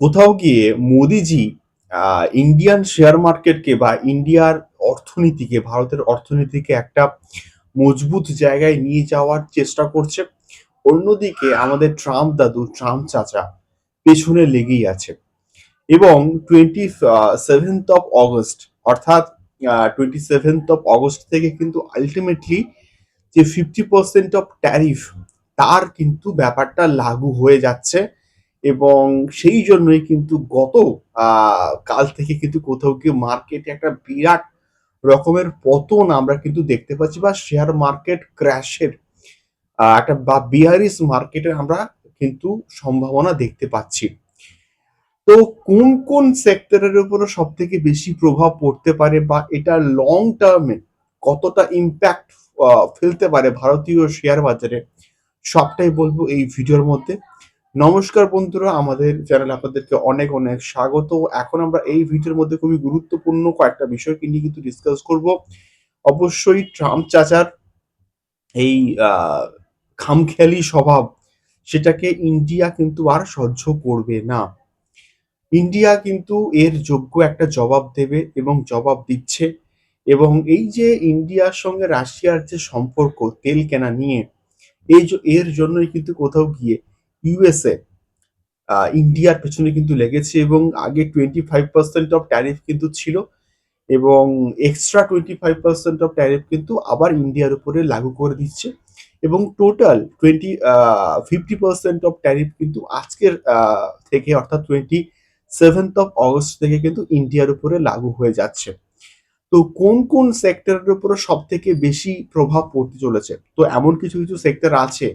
কোথাও গিয়ে মোদিজি Indian share মার্কেটকে বা ইন্ডিয়ার অর্থনীতিকে, ভারতের অর্থনীতিকে একটা মজবুত জায়গায় নিয়ে যাওয়ার চেষ্টা করছে। অন্যদিকে আমাদের ট্রাম্প দাদু, ট্রাম্প চাচা পেছনে লেগেই আছে। এবং টোয়েন্টি সেভেন্থ অফ অগস্ট অর্থাৎ টোয়েন্টি সেভেন্থ অফ অগস্ট থেকে কিন্তু আলটিমেটলি যে ফিফটি পার্সেন্ট অফ ট্যারিফ তার কিন্তু ব্যাপারটা লাগু হয়ে যাচ্ছে। এবং সেই জন্যই কিন্তু গত কাল থেকে কিন্তু কোথাও গিয়ে মার্কেটে একটা বিরাট রকমের পতন আমরা কিন্তু দেখতে পাচ্ছি বা শেয়ার মার্কেট ক্র্যাশের একটা বা বিয়ারিস মার্কেটে আমরা কিন্তু সম্ভাবনা দেখতে পাচ্ছি। তো কোন কোন সেক্টরের উপরে সব থেকে বেশি প্রভাব পড়তে পারে বা এটা লং টার্মে কতটা ইম্প্যাক্ট ফেলতে পারে ভারতীয় শেয়ার বাজারে? সবটাই বলব এই ভিডিওর মধ্যে। নমস্কার বন্ধুরা, আমাদের চ্যানেল আপনাদেরকে অনেক অনেক স্বাগত। এখন আমরা এই ভিডিওর মধ্যে খুবই গুরুত্বপূর্ণ কয়েকটা বিষয়কে নিয়ে কিন্তু ডিসকাস করব। অবশ্যই ট্রাম্প চাচার এই খামখেয়ালি স্বভাব, সেটাকে ইন্ডিয়া কিন্তু আর সহ্য করবে না। ইন্ডিয়া কিন্তু এর যোগ্য একটা জবাব দেবে এবং জবাব দিচ্ছে। এবং এই যে ইন্ডিয়ার সঙ্গে রাশিয়ার যে সম্পর্ক, তেল কেনা নিয়ে, এই এর জন্যই কিন্তু কোথাও গিয়ে ইউএসএ ইন্ডিয়ার পেছনে কিন্তু লেগেছে এবং আগে twenty five percent of tariff কিন্তু ছিল এবং extra twenty five percent of tariff কিন্তু আবার ইন্ডিয়ার উপরে লাগু করে দিচ্ছে এবং total twenty fifty percent of tariff কিন্তু আজকের থেকে অর্থাৎ টোয়েন্টি সেভেন্থ অফ অগস্ট থেকে কিন্তু ইন্ডিয়ার উপরে লাগু হয়ে যাচ্ছে। তো কোন কোন সেক্টরের উপরে সব থেকে বেশি প্রভাব পড়তে চলেছে? তো এমন কিছু কিছু সেক্টর আছে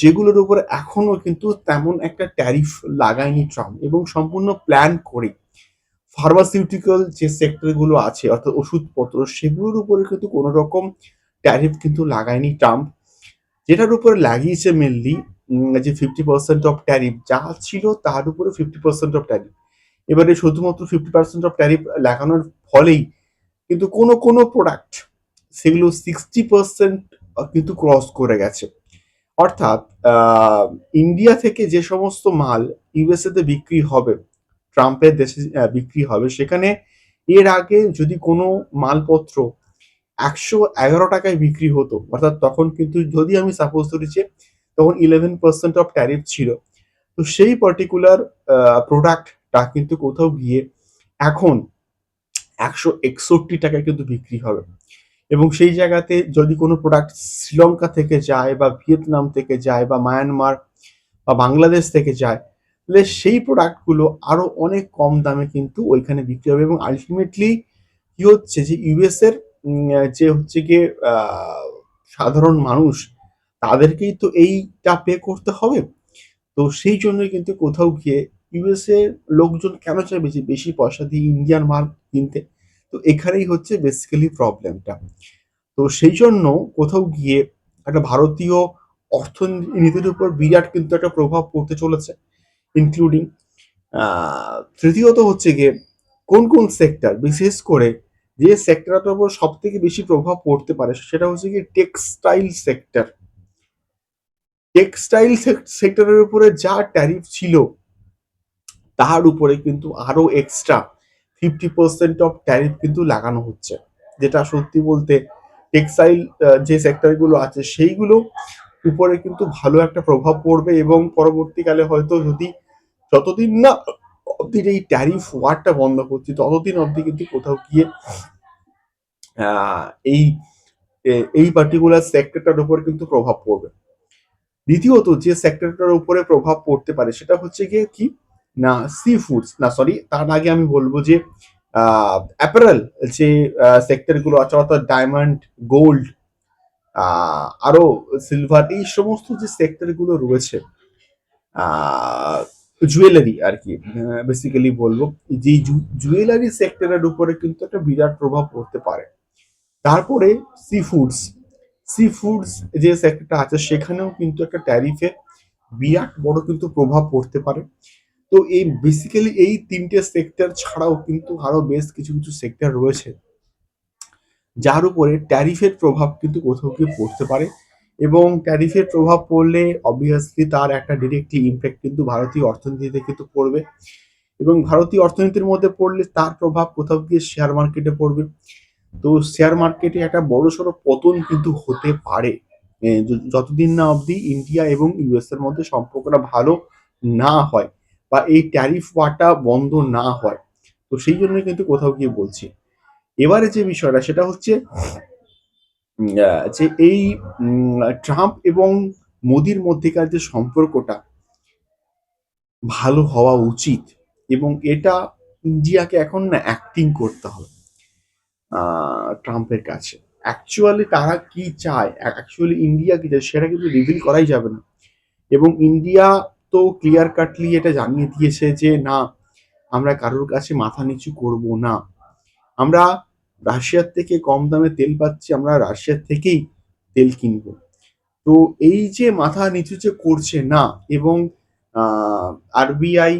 যেগুলোর উপরে এখনও কিন্তু তেমন একটা ট্যারিফ লাগায়নি ট্রাম্প এবং সম্পূর্ণ প্ল্যান করে ফার্মাসিউটিক্যাল যে সেক্টরগুলো আছে, অর্থাৎ ওষুধপত্র, সেগুলোর উপরে কিন্তু কোনো রকম ট্যারিফ কিন্তু লাগায়নি ট্রাম্প যেটার উপরে লাগিয়েছে মেনলি যে ফিফটি পার্সেন্ট অফ ট্যারিফ যা ছিল তার উপরে ফিফটি পার্সেন্ট অফ ট্যারিফ এবারে শুধুমাত্র ফিফটি পার্সেন্ট অফ ট্যারিফ লাগানোর ফলেই কিন্তু কোনো কোনো প্রোডাক্ট সেগুলো সিক্সটি পার্সেন্ট কিন্তু ক্রস করে গেছে। অর্থাৎ ইন্ডিয়া থেকে যে সমস্ত মাল ইউএসএ তে বিক্রি হবে ট্রাম্পের দেশে বিক্রি হবে, সেখানে এর আগে যদি কোনো মালপত্র একশো এগারো টাকায় বিক্রি হতো, অর্থাৎ তখন কিন্তু যদি আমি সাপোজ ধরি যে তখন ইলেভেন পার্সেন্ট অফ ট্যারিফ ছিল, তো সেই পার্টিকুলার প্রোডাক্টটা কিন্তু কোথাও গিয়ে এখন একশো একষট্টি টাকায় কিন্তু বিক্রি হবে। এবং সেই জায়গাতে যদি কোনো প্রোডাক্ট শ্রীলঙ্কা থেকে যায় বা ভিয়েতনাম থেকে যায় বা মায়ানমার বা বাংলাদেশ থেকে যায়, তাহলে সেই প্রোডাক্টগুলো আরও অনেক কম দামে কিন্তু ওইখানে বিক্রি হবে এবং আলটিমেটলি কী হচ্ছে যে ইউএসের যে হচ্ছে গিয়ে সাধারণ মানুষ, তাদেরকেই তো এইটা পে করতে হবে। তো সেই জন্যই কিন্তু কোথাও গিয়ে ইউএসএ লোকজন কেন চাইবে যে বেশি পয়সা দিয়ে ইন্ডিয়ান মাল কিনতে? তো এখানেই হচ্ছে বেসিক্যালি প্রবলেমটা তো সেই জন্য কোথাও গিয়ে একটা ভারতীয় অর্থনীতির উপর বিরাট কিন্তু একটা প্রভাব পড়তে চলেছে ইনক্লুডিং তৃতীয়ত হচ্ছে গিয়ে কোন কোন সেক্টর বিশেষ করে যে সেক্টরটার উপর সব থেকে বেশি প্রভাব পড়তে পারে সেটা হচ্ছে গিয়ে টেক্সটাইল সেক্টর টেক্সটাইল সেক্টরের উপরে যা ট্যারিফ ছিল, তার উপরে কিন্তু আরও extra fifty percent of tariff কিন্তু লাগানো হচ্ছে। যেটা সত্যি বলতে টেক্সটাইল যে সেক্টরগুলো আছে, সেইগুলো উপরে কিন্তু ভালো একটা প্রভাব পড়বে এবং পরবর্তীকালে হয়তো যদি যতদিন না অবধি এই ট্যারিফ ওয়ারটা বন্ধ করছি, ততদিন অবধি কিন্তু কোথাও গিয়ে এই এই পার্টিকুলার সেক্টরটার উপর কিন্তু প্রভাব পড়বে। দ্বিতীয়ত যে সেক্টরটার উপরে প্রভাব পড়তে পারে, সেটা হচ্ছে গিয়ে কি? না সি ফুডস না সরি তার আগে আমি বলব যে অ্যাপারেল যে সেক্টরগুলো আছে, অর্থাৎ ডায়মন্ড গোল্ড আরও সিলভার এই সমস্ত যে সেক্টরগুলো রয়েছে জুয়েলারি আর কি বেসিক্যালি বলব, যে জুয়েলারি সেক্টরের উপরে কিন্তু একটা বিরাট প্রভাব পড়তে পারে। তারপরে সি ফুডস সি ফুডস যে সেক্টরটা আছে, সেখানেও কিন্তু একটা ট্যারিফে বিরাট বড় কিন্তু প্রভাব পড়তে পারে। তো এই বেসিক্যালি এই তিনটে সেক্টর ছাড়াও কিন্তু আরও বেশ কিছু কিছু সেক্টর রয়েছে, যার উপরে ট্যারিফের প্রভাব কিন্তু কোথাও গিয়ে পড়তে পারে এবং ট্যারিফের প্রভাব পড়লে অবভিয়াসলি তার একটা ডিরেক্টলি ইমপ্যাক্ট কিন্তু ভারতীয় অর্থনীতিতে কিন্তু পড়বে এবং ভারতীয় অর্থনীতির মধ্যে পড়লে তার প্রভাব কোথাও গিয়ে শেয়ার মার্কেটে পড়বে। তো শেয়ার মার্কেটে একটা বড় সড়ো পতন কিন্তু হতে পারে। যতদিন না অবধি ইন্ডিয়া এবং ইউএস এর মধ্যে সম্পর্কটা ভালো না হয়। বা এই ট্যারিফ ওয়ারটা বন্ধ না হয়। তো সেই জন্য কিন্তু কোথাও গিয়ে বলছি। এবারে যে বিষয়টা, সেটা হচ্ছে যে এই ট্রাম্প এবং মোদির মধ্যেকার যে সম্পর্কটা, ভালো হওয়া উচিত এবং এটা ইন্ডিয়াকে এখন না অ্যাক্টিং করতে হবে ট্রাম্পের কাছে। অ্যাকচুয়ালি তারা কি চায়? অ্যাকচুয়ালি ইন্ডিয়া কি চায়? সেটা কিন্তু রিভিল করাই যাবে না। এবং ইন্ডিয়া তো ক্লিয়ার কাটলি এটা জানিয়ে দিয়েছে যে, না, আমরা কারোর কাছে মাথা নিচু করব না। আমরা রাশিয়ার থেকে কম দামে তেল পাচ্ছি, আমরা রাশিয়ার থেকেই তেল কিনবো। তো এই যে মাথা নিচু যে করছে না এবং আরবিআই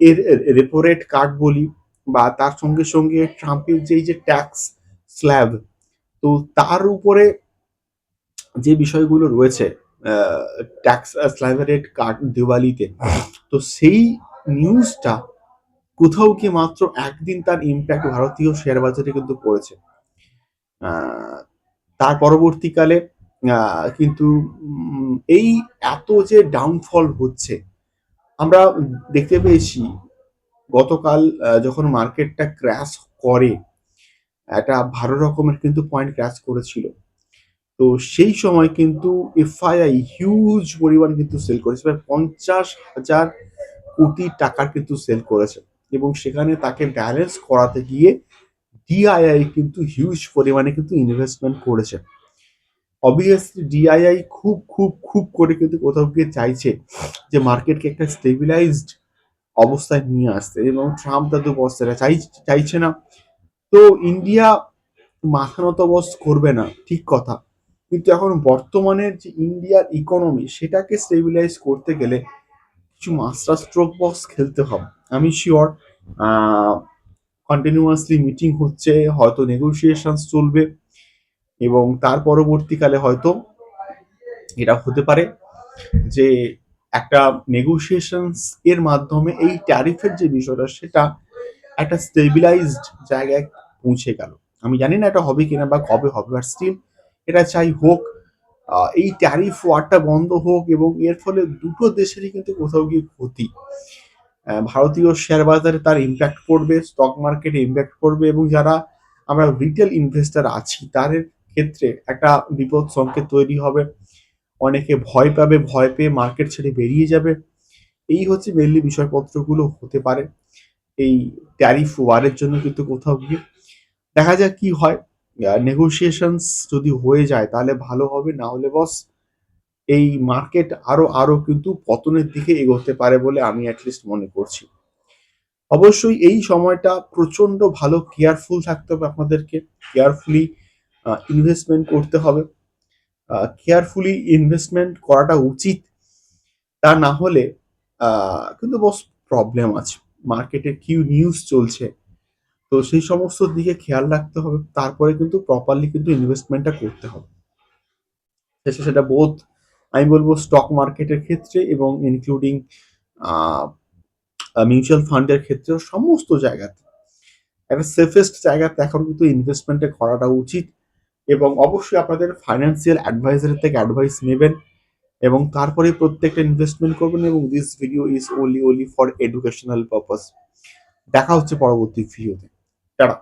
এর রেপো রেট কাট বলি বা তার সঙ্গে সঙ্গে ট্রাম্পের যে, এই যে ট্যাক্স স্ল্যাব তো তার উপরে যে বিষয়গুলো রয়েছে ট্যাক্স স্ল্যাবের কাট দিওয়ালিতে। তো সেই নিউজটা কোথাও কি মাত্র একদিন তার ইম্প্যাক্ট ভারতীয় শেয়ার বাজারে কিন্তু পড়েছে। তার পরবর্তীকালে কিন্তু এই এত যে ডাউনফল হচ্ছে, আমরা দেখতে পেয়েছি, গতকাল যখন মার্কেটটা ক্র্যাশ করে, একটা ভালো রকমের কিন্তু পয়েন্ট ক্র্যাশ করেছিল। তো সেই সময় কিন্তু এফআইআই হিউজ পরিমাণ কিন্তু সেল করেছে, প্রায় পঞ্চাশ হাজার কোটি টাকার কিন্তু সেল করেছে। এবং সেখানে তাকে ব্যালেন্স করাতে গিয়ে ডিআইআই কিন্তু হিউজ পরিমাণে কিন্তু ইনভেস্টমেন্ট করেছে। অবভিয়াসলি ডিআইআই খুব খুব খুব করে কিন্তু কোথাও গিয়ে চাইছে যে মার্কেটকে একটা স্টেবিলাইজড অবস্থায় নিয়ে আসতে। এবং ট্রাম্প দাদু বস্তাটা চাই, চাইছে না। তো ইন্ডিয়া মাথা নত করবে না, ঠিক কথা। কিন্তু এখন বর্তমানের যে ইন্ডিয়ার ইকোনমি সেটাকে স্টেবিলাইজ করতে গেলে কিছু মাস্টার স্ট্রোক বক্স খেলতে হবে। আমি শিওর কন্টিনিউয়াসলি মিটিং হচ্ছে, হয়তো নেগোসিয়েশন চলবে এবং তার পরবর্তীকালে হয়তো এটা হতে পারে যে একটা নেগোসিয়েশনস এর মাধ্যমে এই ট্যারিফের যে বিষয়টা, সেটা একটা স্টেবিলাইজড জায়গায় পৌঁছে গেল। আমি জানি না এটা হবে কিনা বা কবে হবে আর স্টিল এটা চাই হোক এই ট্যারিফ ওয়ারটা বন্ধ হোক এবং এর ফলে দুটো দেশেরই কিন্তু কোথাও গিয়ে ক্ষতি। ভারতীয় শেয়ার বাজারে তার ইম্প্যাক্ট পড়বে স্টক মার্কেটে ইম্প্যাক্ট পড়বে এবং যারা আমরা রিটেল ইনভেস্টার আছি, তাদের ক্ষেত্রে একটা বিপদ সংকেত তৈরি হবে। অনেকে ভয় পাবে, ভয় পেয়ে মার্কেট ছেড়ে বেরিয়ে যাবে। এই হচ্ছে মেনলি বিষয়পত্রগুলো হতে পারে। এই ট্যারিফ ওয়ারের জন্য কিন্তু কোথাও গিয়ে দেখা যাক কি হয়। নেগোসিয়েশনস যদি হয়ে যায়, তাহলে ভালো হবে। না হলে বস এই মার্কেট আরও আরও কিন্তু পতনের দিকে এগোতে পারে বলে আমি অ্যাটলিস্ট মনে করছি। অবশ্যই এই সময়টা প্রচণ্ড ভালো কেয়ারফুল থাকতে হবে আপনাদেরকে। কেয়ারফুলি ইনভেস্টমেন্ট করতে হবে। কেয়ারফুলি ইনভেস্টমেন্ট করাটা উচিত। তা না হলে কিন্তু বস প্রবলেম আছে। মার্কেটে কি নিউজ চলছে? তো সেই সমস্ত দিকে খেয়াল রাখতে হবে। তারপরে কিন্তু প্রপারলি কিন্তু ইনভেস্টমেন্টটা করতে হবে। শেষে সেটা বোধ আমি বলব স্টক মার্কেটের ক্ষেত্রে এবং ইনক্লুডিং মিউচুয়াল ফান্ডের ক্ষেত্রেও সমস্ত জায়গাতে। একটা সেফেস্ট জায়গাতে এখন কিন্তু ইনভেস্টমেন্টে করাটা উচিত এবং অবশ্যই আপনাদের ফাইন্যান্সিয়াল অ্যাডভাইজারের থেকে অ্যাডভাইস নেবেন এবং তারপরে প্রত্যেকটা ইনভেস্টমেন্ট করবেন এবং this video is only only for educational purpose দেখা হচ্ছে পরবর্তী ভিডিওতে ടാടാ